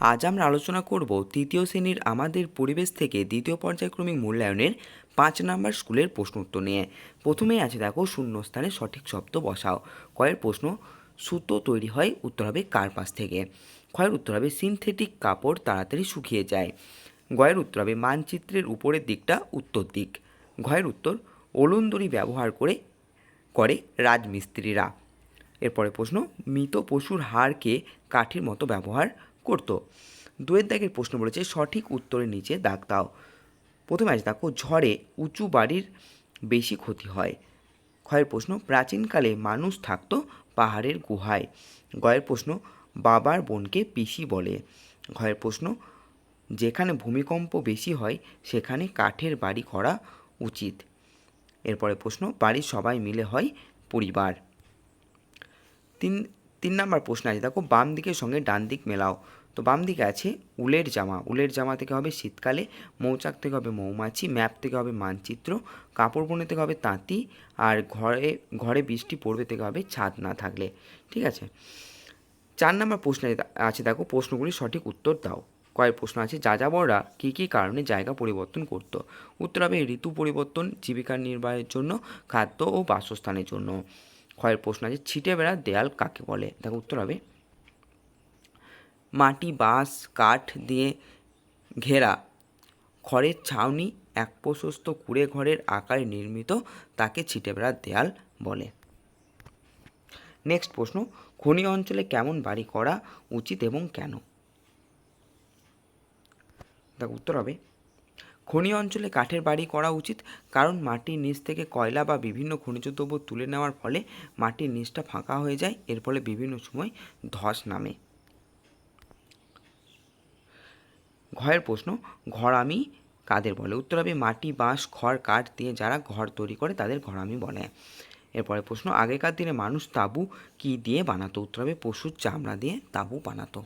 আজ আমরা আলোচনা করব তৃতীয় শ্রেণির আমাদের পরিবেশ থেকে দ্বিতীয় পর্যায়ক্রমিক মূল্যায়নের পাঁচ নাম্বার স্কুলের প্রশ্ন উত্তর নিয়ে। প্রথমেই আছে দেখো শূন্যস্থানে সঠিক শব্দ বসাও। কয়ের প্রশ্ন, সুতো তৈরি হয় উত্তর হবে কার্পাস থেকে? ক্ষয়ের উত্তর হবে সিনথেটিক কাপড় তাড়াতাড়ি শুকিয়ে যায়। গয়ের উত্তর হবে মানচিত্রের উপরের দিকটা উত্তর দিক। ঘয়ের উত্তর, ওলন্দরি ব্যবহার করে করে রাজমিস্ত্রিরা। এরপরে প্রশ্ন, মৃত পশুর হাড়কে কাঠির মতো ব্যবহার করত। দুয়ের দাগের প্রশ্ন বলেছে, সঠিক উত্তরের নিচে দাগ দাও। প্রথমে আছে দেখো, ঝড়ে উঁচু বাড়ির বেশি ক্ষতি হয়। ক্ষয়ের প্রশ্ন, প্রাচীনকালে মানুষ থাকতো পাহাড়ের গুহায়। গয়ের প্রশ্ন, বাবার বোনকে পিসি বলে। ঘয়ের প্রশ্ন, যেখানে ভূমিকম্প বেশি হয়, সেখানে কাঠের বাড়ি করা উচিত। এরপরে প্রশ্ন, বাড়ির সবাই মিলে হয় পরিবার। তিন তিন নাম্বার প্রশ্ন আছে, দেখো বাম দিকের সঙ্গে ডান দিক মেলাও। তো বাম দিকে আছে উলের জামা। উলের জামা থেকে হবে শীতকালে, মৌচাক থেকে হবে মৌমাছি, ম্যাপ থেকে হবে মানচিত্র, কাপড় বনে থেকে হবে তাঁতি, আর ঘরে ঘরে বৃষ্টি পড়বে থেকে হবে ছাদ না থাকলে। ঠিক আছে? চার নাম্বার প্রশ্ন আছে দেখো, প্রশ্নগুলি সঠিক উত্তর দাও। কয়েক প্রশ্ন আছে, যাযাবররা কী কী কারণে জায়গা পরিবর্তন করত? উত্তর হবে ঋতু পরিবর্তন, জীবিকা নির্বাহের জন্য, খাদ্য ও বাসস্থানের জন্য। ক্ষয়ের প্রশ্ন আছে, ছিটে বেড়া দেয়াল কাকে বলে? দেখো উত্তর হবে, মাটি, বাঁশ, কাঠ দিয়ে ঘেরা। খড়ের ছাউনি এক প্রশস্ত কুড়ে ঘরের আকারে নির্মিত, তাকে ছিটে বেড়া দেয়াল বলে। নেক্সট প্রশ্ন, খনি অঞ্চলে কেমন বাড়ি করা উচিত এবং কেন? দেখো উত্তর হবে খনি অঞ্চলে কাঠের বাড়ি করা উচিত, কারণ মাটির নিচ থেকে কয়লা বা বিভিন্ন খনিজ দ্রব্য তুলে নেওয়ার ফলে মাটির নিচটা ফাঁকা হয়ে যায়, এর ফলে বিভিন্ন সময় ধস নামে। ঘরের প্রশ্ন ঘরামি কাদের বলে? উত্তর হবে, মাটি, বাঁশ, খড়, কাঠ দিয়ে যারা ঘর তৈরি করে তাদের ঘর আমি বলে। এরপরে প্রশ্ন, আগেকার দিনে মানুষ তাঁবু কি দিয়ে বানাতো? উত্তর হবে, পশুর চামড়া দিয়ে তাঁবু বানাতো।